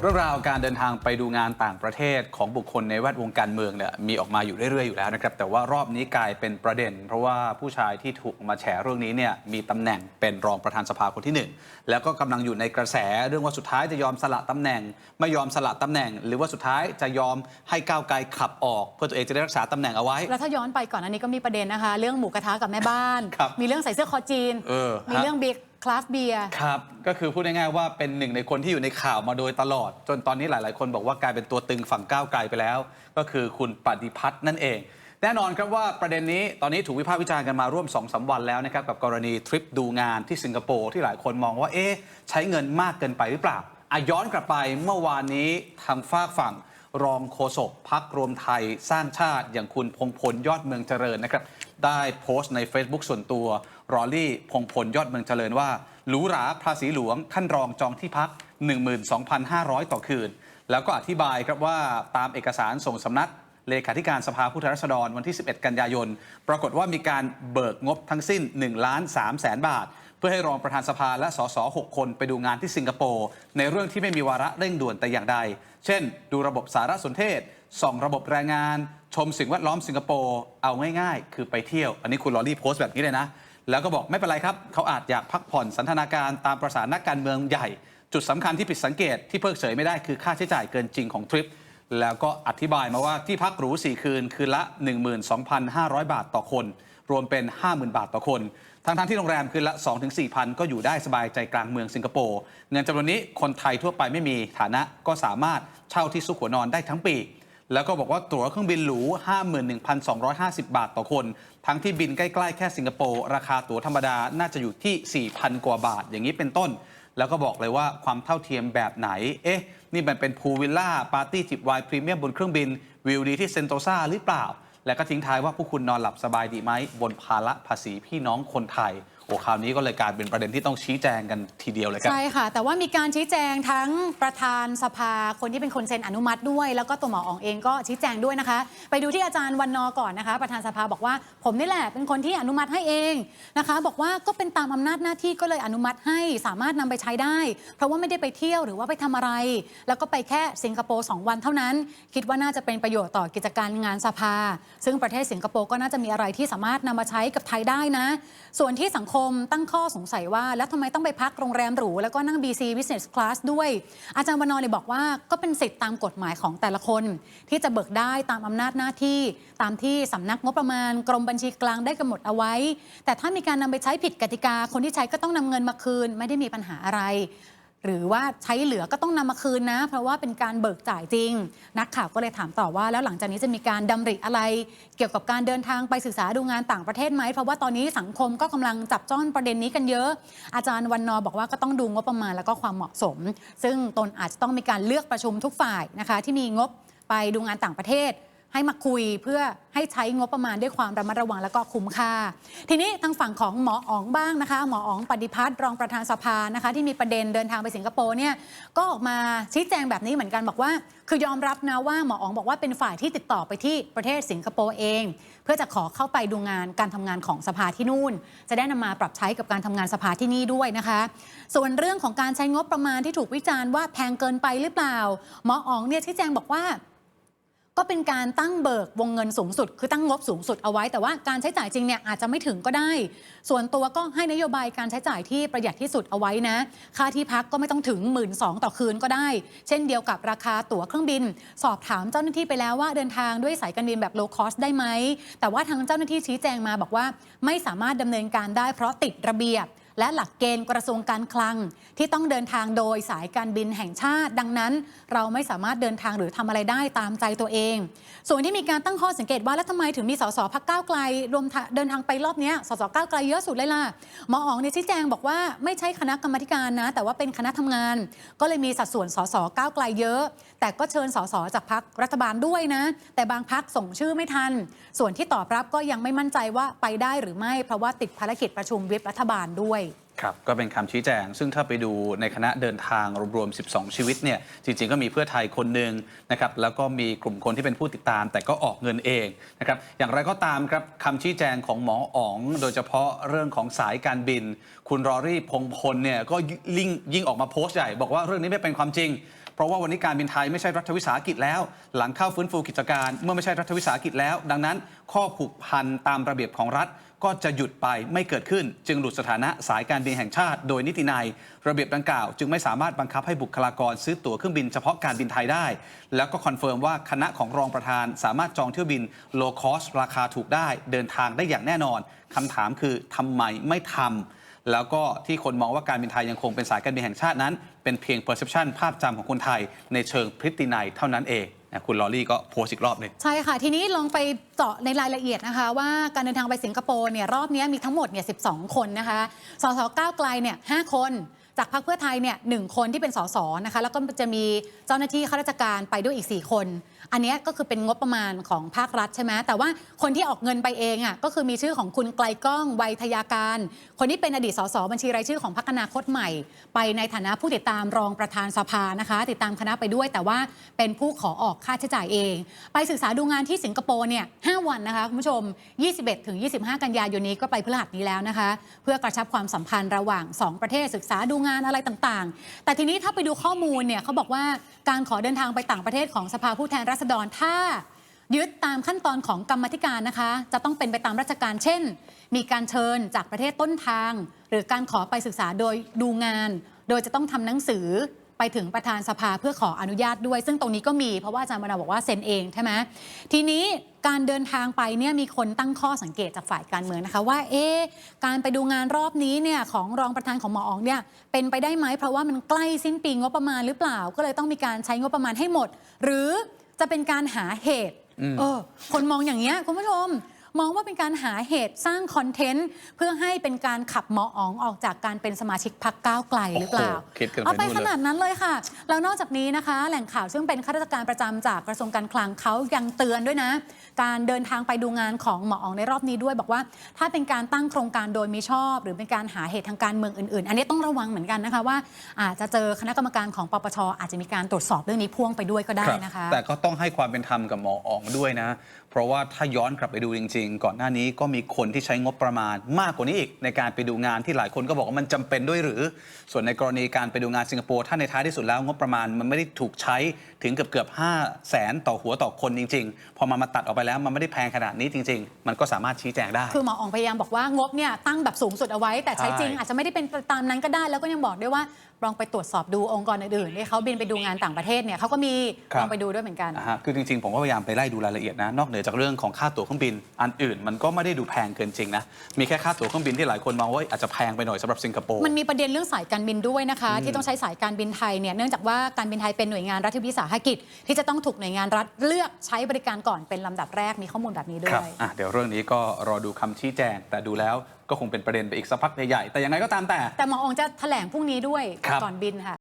เรื่องราวการเดินทางไปดูงานต่างประเทศของบุคคลในแวดวงการเมืองเนี่ยมีออกมาอยู่เรื่อยๆอยู่แล้วนะครับ แต่ว่ารอบนี้กลายเป็นประเด็น เพราะว่าผู้ชายที่ถูกมาแฉเรื่องนี้เนี่ยมีตำแหน่งเป็นรองประธานสภาคนที่หนึ่งแล้วก็กำลังอยู่ในกระแสเรื่องว่าสุดท้ายจะยอมสละตำแหน่ง ไม่ยอมสละตำแหน่ง หรือว่าสุดท้ายจะยอมให้ก้าวไกลขับออก เพื่อตัวเองจะได้รักษาตำแหน่งเอาไว้ แล้วถ้าย้อนไปก่อนอันนี้ก็มีประเด็นนะคะ เรื่องหมูกระทะกับแม่บ้านครับมีเรื่องใส่เสื้อคอจีนเออมีฮะเรื่องเบียร์ คลาสเบียร์ ครับ ก็คือพูดง่ายๆว่าเป็นหนึ่งในคนที่อยู่ในข่าวมาโดยตลอด จนตอนนี้หลายๆ คนบอกว่ากลายเป็นตัวตึงฝั่งก้าวไกลไปแล้ว ก็คือคุณปฏิพัฒน์นั่นเอง แน่นอนครับว่าประเด็นนี้ตอนนี้ถูกวิพากษ์วิจารณ์กันมาร่วม2อสวันแล้วนะครับ กับกรณีทริปดูงานที่สิงคโปร์ที่หลายคนมองว่าเอ๊ะใช้เงินมากเกินไปหรือเปล่าอะย้อนกลับไปเมื่อวานนี้ทางฝากฝั่งรองโฆษกพักรวมไทยสร้างชาติอย่างคุณพงพลยอดเมืองเจริญนะครับ ได้โพสต์ใน Facebook ส่วนตัว รอลี่พงพลยอดเมืองเจริญว่าหรูหราภาษีหลวงท่านรองจองที่พัก 12,500 ต่อคืน แล้วก็อธิบายครับว่าตามเอกสารส่งสำนักเลขาธิการสภาผู้แทนราษฎรวันที่ 11 กันยายน ปรากฏว่ามีการเบิกงบทั้งสิ้น1ล้าน3แสนบาท เพื่อให้รองประธานสภาและสส6 คนไปดูงานที่สิงคโปร์ ในเรื่องที่ไม่มีวาระเร่งด่วนแต่อย่างใด เช่น ดูระบบสารสนเทศ ส่องระบบแรงงาน ชมสิ่งแวดล้อมสิงคโปร์ เอาง่ายๆ คือไปเที่ยว อันนี้คุณลอรี่โพสต์แบบนี้เลยนะ แล้วก็บอกไม่เป็นไรครับ เขาอาจอยากพักผ่อนสันทนาการตามประสานักการเมืองใหญ่ จุดสำคัญที่ผิดสังเกตที่เพิกเฉยไม่ได้คือค่าใช้จ่ายเกินจริงของทริป แล้วก็อธิบายมาว่าที่พักหรู4คืนคืนละ 12,500 บาทต่อคน รวมเป็น 50,000 บาทต่อคนทั้งๆที่โรงแรมคืนละ 2-4พันก็อยู่ได้สบายใจกลางเมืองสิงคโปร์เงินจำนวนนี้คนไทยทั่วไปไม่มีฐานะก็สามารถเช่าที่ซุกหัวนอนได้ทั้งปี แล้วก็บอกว่าตั๋วเครื่องบินหรู 51,250 บาทต่อคน ทั้งที่บินใกล้ๆแค่สิงคโปร์ราคาตั๋วธรรมดาน่าจะอยู่ที่ 4,000 กว่าบาท อย่างนี้เป็นต้น แล้วก็บอกเลยว่าความเท่าเทียมแบบไหน เอ๊ะ นี่มันเป็นพูลวิลล่า ปาร์ตี้จิบไวน์พรีเมียมบนเครื่องบิน วิวดีที่เซนโตซาหรือเปล่า แล้วก็ทิ้งท้ายว่าผู้คุณนอนหลับสบายดีไหมบนภาระภาษีพี่น้องคนไทย โอ้คราวนี้ก็เลยกลายเป็นประเด็นที่ต้องชี้แจงกันทีเดียวเลยครับ ใช่ค่ะ แต่ว่ามีการชี้แจงทั้งประธานสภาคนที่เป็นคนเซ็นอนุมัติด้วย แล้วก็ตัวหมออองเองก็ชี้แจงด้วยนะคะ ไปดูที่อาจารย์วันนอก่อนนะคะ ประธานสภาบอกว่าผมนี่แหละเป็นคนที่อนุมัติให้เองนะคะ บอกว่าก็เป็นตามอำนาจหน้าที่ก็เลยอนุมัติให้สามารถนำไปใช้ได้ เพราะว่าไม่ได้ไปเที่ยวหรือว่าไปทำอะไร แล้วก็ไปแค่สิงคโปร์สองวันเท่านั้น คิดว่าน่าจะเป็นประโยชน์ต่อกิจการงานสภา ซึ่งประเทศสิงคโปร์ก็น่าจะมีอะไรที่สามารถนำมาใช้กับไทยได้นะ ส่วนที่สังคมตั้งข้อสงสัยว่า แล้วทำไมต้องไปพักโรงแรมหรู แล้วก็นั่ง BC Business Class ด้วย อาจารย์วนอเลยบอกว่าก็เป็นสิทธิ์ตามกฎหมายของแต่ละคน ที่จะเบิกได้ตามอำนาจหน้าที่ ตามที่สำนักงบประมาณ กรมบัญชีกลางได้กำหนดเอาไว้ แต่ถ้ามีการนำไปใช้ผิดกติกา คนที่ใช้ก็ต้องนำเงินมาคืน ไม่ได้มีปัญหาอะไร หรือว่าใช้เหลือก็ต้องนำมาคืนนะ เพราะว่าเป็นการเบิกจ่ายจริง นักข่าวก็เลยถามต่อว่า แล้วหลังจากนี้จะมีการดำริอะไร เกี่ยวกับการเดินทางไปศึกษาดูงานต่างประเทศไหม เพราะว่าตอนนี้สังคมก็กำลังจับจ้องประเด็นนี้กันเยอะ อาจารย์วันนอบอกว่าก็ต้องดูงบประมาณแล้วก็ความเหมาะสม ซึ่งตนอาจจะต้องมีการเลือกประชุมทุกฝ่ายนะคะที่มีงบไปดูงานต่างประเทศ ให้มาคุยเพื่อให้ใช้งบประมาณด้วยความระมัดระวังแล้วก็คุ้มค่า ทีนี้ทางฝั่งของหมออ๋องบ้างนะคะหมออ๋องปฏิพัฒน์รองประธานสภานะคะที่มีประเด็นเดินทางไปสิงคโปร์เนี่ยก็ออกมาชี้แจงแบบนี้เหมือนกันบอกว่า คือยอมรับนะว่าหมออ๋องบอกว่าเป็นฝ่ายที่ติดต่อไปที่ประเทศสิงคโปร์เอง เพื่อจะขอเข้าไปดูงานการทำงานของสภาที่นู่น จะได้นำมาปรับใช้กับการทำงานสภาที่นี่ด้วยนะคะ ส่วนเรื่องของการใช้งบประมาณที่ถูกวิจารณ์ว่าแพงเกินไปหรือเปล่า หมออ๋องเนี่ยชี้แจงบอกว่า ก็เป็นการตั้งเบิกวงเงินสูงสุด คือตั้งงบสูงสุดเอาไว้ แต่ว่าการใช้จ่ายจริงเนี่ยอาจจะไม่ถึงก็ได้ ส่วนตัวก็ให้นโยบายการใช้จ่ายที่ประหยัดที่สุดเอาไว้นะ ค่าที่พักก็ไม่ต้องถึง 1 2ื่นต่อคืนก็ได้ เช่นเดียวกับราคาตั๋วเครื่องบิน สอบถามเจ้าหน้าที่ไปแล้วว่าเดินทางด้วยสายการบินแบบ low cost ได้ไหมแต่ว่าทางเจ้าหน้าที่ชี้แจงมาบอกว่า ไม่สามารถดำเนินการได้เพราะติดระเบียบ และหลักเกณฑ์กระทรวงการคลัง ที่ต้องเดินทางโดยสายการบินแห่งชาติ ดังนั้น เราไม่สามารถเดินทางหรือทำอะไรได้ตามใจตัวเอง ส่วนที่มีการตั้งข้อสังเกตว่าแล้วทำไมถึงมีสสพักก้าวไกลรวมเดินทางไปรอบนี้สสก้าวไกลเยอะสุดเลยล่ะหมออ๋องเนี่ยชี้แจงบอกว่าไม่ใช่คณะกรรมธิการนะ แต่ว่าเป็นคณะทำงาน ก็เลยมีสัดส่วนสสก้าวไกลเยอะ แต่ก็เชิญสสจากพักรัฐบาลด้วยนะ แต่บางพักส่งชื่อไม่ทัน ส่วนที่ตอบรับก็ยังไม่มั่นใจว่าไปได้หรือไม่ เพราะว่าติดภารกิจประชุมวิปรัฐบาลด้วย ครับก็เป็นคำชี้แจง ซึ่งถ้าไปดูในคณะเดินทางรวมๆ 12 ชีวิตเนี่ยจริงๆ ก็มีเพื่อไทยคนหนึ่งนะครับแล้วก็มีกลุ่มคนที่เป็นผู้ติดตาม แต่ก็ออกเงินเองนะครับอย่างไรก็ตามครับคำชี้แจงของหมออ๋อง โดยเฉพาะเรื่องของสายการบิน คุณรอรี่พงพลเนี่ยก็ยิ่งยิ่งออกมาโพสต์ใหญ่ บอกว่าเรื่องนี้ไม่เป็นความจริง เพราะว่าวันนี้การบินไทยไม่ใช่รัฐวิสาหกิจแล้ว หลังเข้าฟื้นฟูกิจการ เมื่อไม่ใช่รัฐวิสาหกิจแล้ว ดังนั้น ข้อผูกพันตามระเบียบของรัฐก็จะหยุดไปไม่เกิดขึ้น จึงหลุดสถานะสายการบินแห่งชาติโดยนิตินัยระเบียบดังกล่าว จึงไม่สามารถบังคับให้บุคลากรซื้อตั๋วเครื่องบินเฉพาะการบินไทยได้ แล้วก็คอนเฟิร์มว่าคณะของรองประธาน สามารถจองเที่ยวบินโลคอสราคาถูกได้ เดินทางได้อย่างแน่นอนคำถามคือทำไมไม่ทำ แล้วก็ที่คนมองว่าการบินไทยยังคงเป็นสายการบินแห่งชาตินั้น เป็นเพียง perception ภาพจำของคนไทยในเชิงพฤตินัยเท่านั้นเองนะคุณลอรี่ก็โพสอีกรอบหนึ่งใช่ค่ะ ทีนี้ลองไปเจาะในรายละเอียดนะคะ ว่าการเดินทางไปสิงคโปร์เนี่ยรอบนี้มีทั้งหมดเนี่ย12 คนนะคะสสก้าวไกลเนี่ย5คน จากพรรคเพื่อไทยเนี่ยหนึ่งคนที่เป็นสสนะคะแล้วก็จะมีเจ้าหน้าที่ข้าราชการไปด้วยอีก 4 คน อันนี้ก็คือเป็นงบประมาณของภาครัฐใช่ไหมแต่ว่าคนที่ออกเงินไปเองอะก็คือมีชื่อของคุณไกลก้องไวยทยาการ คนที่เป็นอดีตสสบัญชีรายชื่อของพรรคอนาคตใหม่ ไปในฐานะผู้ติดตามรองประธานสภานะคะ ติดตามคณะไปด้วย แต่ว่าเป็นผู้ขอออกค่าใช้จ่ายเอง ไปศึกษาดูงานที่สิงคโปร์เนี่ย5วันนะคะคุณผู้ชม 21ถึง25 กันยายนนี้ก็ไปพฤหัสนี้แล้วนะคะ เพื่อกระชับความสัมพันธ์ระหว่าง 2 ประเทศศึกษาดูงานอะไรต่างๆ แต่ทีนี้ถ้าไปดูข้อมูลเนี่ยเขาบอกว่าการขอเดินทางไปต่างประเทศของสภาผู้แทนราษฎรถ้ายึดตามขั้นตอนของกรรมธิการนะคะ จะต้องเป็นไปตามราชการเช่น มีการเชิญจากประเทศต้นทาง หรือการขอไปศึกษาโดยดูงาน โดยจะต้องทำหนังสือ ไปถึงประธานสภาเพื่อขออนุญาตด้วย ซึ่งตรงนี้ก็มีเพราะว่าอาจารย์มนาบอกว่าเซ็นเองใช่ไหมทีนี้การเดินทางไปเนี่ยมีคนตั้งข้อสังเกตจากฝ่ายการเมืองนะคะว่าเอ๊ะการไปดูงานรอบนี้เนี่ยของรองประธานของหมออองเนี่ยเป็นไปได้ไหมเพราะว่ามันใกล้สิ้นปีงบประมาณหรือเปล่า ก็เลยต้องมีการใช้งบประมาณให้หมด หรือจะเป็นการหาเหตุเออคนมองอย่างเงี้ยคุณผู้ชม มองว่าเป็นการหาเหตุสร้างคอนเทนต์ เพื่อให้เป็นการขับหมออ๋องออกจากการเป็นสมาชิกพรรคก้าวไกลหรือเปล่าโอ้โหคิดกันไปเอาไปนู่นเลยขนาดนั้นเลยค่ะ แล้วนอกจากนี้นะคะ แหล่งข่าวซึ่งเป็นข้าราชการประจำจากกระทรวงการคลังเขายังเตือนด้วยนะ การเดินทางไปดูงานของหมออ๋องในรอบนี้ด้วย บอกว่า ถ้าเป็นการตั้งโครงการโดยมิชอบ หรือเป็นการหาเหตุทางการเมืองอื่นๆ อันนี้ต้องระวังเหมือนกันนะคะว่า อาจจะเจอคณะกรรมการของปปชอาจจะมีการตรวจสอบเรื่องนี้พ่วงไปด้วยก็ได้ครับนะคะ แต่ก็ต้องให้ความเป็นธรรมกับหมออองด้วยนะ เพราะว่าถ้าย้อนกลับไปดูจริงๆก่อนหน้านี้ก็มีคนที่ใช้งบประมาณมากกว่านี้อีก ในการไปดูงานที่หลายคนก็บอกว่ามันจำเป็นด้วยหรือ ส่วนในกรณีการไปดูงานสิงคโปร์ถ้าในท้ายที่สุดแล้วงบประมาณมันไม่ได้ถูกใช้ถึงเกือบเกือบห้าแสนต่อหัวต่อคนจริง ๆ พอมามาตัดออกไปแล้วมันไม่ได้แพงขนาดนี้จริง ๆ มันก็สามารถชี้แจงได้ คือหมออ๋องพยายามบอกว่างบเนี่ยตั้งแบบสูงสุดเอาไว้ แต่ใช้ใช่จริงอาจจะไม่ได้เป็นตามนั้นก็ได้ แล้วก็ยังบอกด้วยว่าลองไปตรวจสอบดูองค์กรอื่นๆที่เขาบินไปดูงานต่างประเทศเนี่ยเขาก็มีลองไปดูด้วยเหมือนกันนะฮะคือจริงๆผมก็พยายามไปไล่ดูรายละเอียดนะนอกเหนือจากเรื่องของค่าตั๋วเครื่องบินอันอื่น มันก็ไม่ได้ดูแพงเกินจริงนะ มีแค่ค่าตั๋วเครื่องบินที่หลายคนมองว่าอาจจะแพงไปหน่อยสำหรับสิงคโปร์ มันมีประเด็นเรื่องสายการบินด้วยนะคะ ที่ต้องใช้สายการบินไทยเนี่ยเนื่องจากว่าการบินไทยเป็นหน่วยงานรัฐวิสาหกิจ ที่จะต้องถูกหน่วยงานรัฐเลือกใช้บริการก่อนเป็นลำดับแรกมีข้อมูลแบบนี้ด้ครับวยอะเดี๋ยวเรื่องนี้ก็รอดูคำชี้แจง แต่ดูแล้วก็คงเป็นประเด็นไปอีกสักพักใหญ่ๆแต่ยังไงก็ตามแต่ แต่หมออ๋องจะแถลงพรุ่งนี้ด้วยครับก่อนบินค่ะ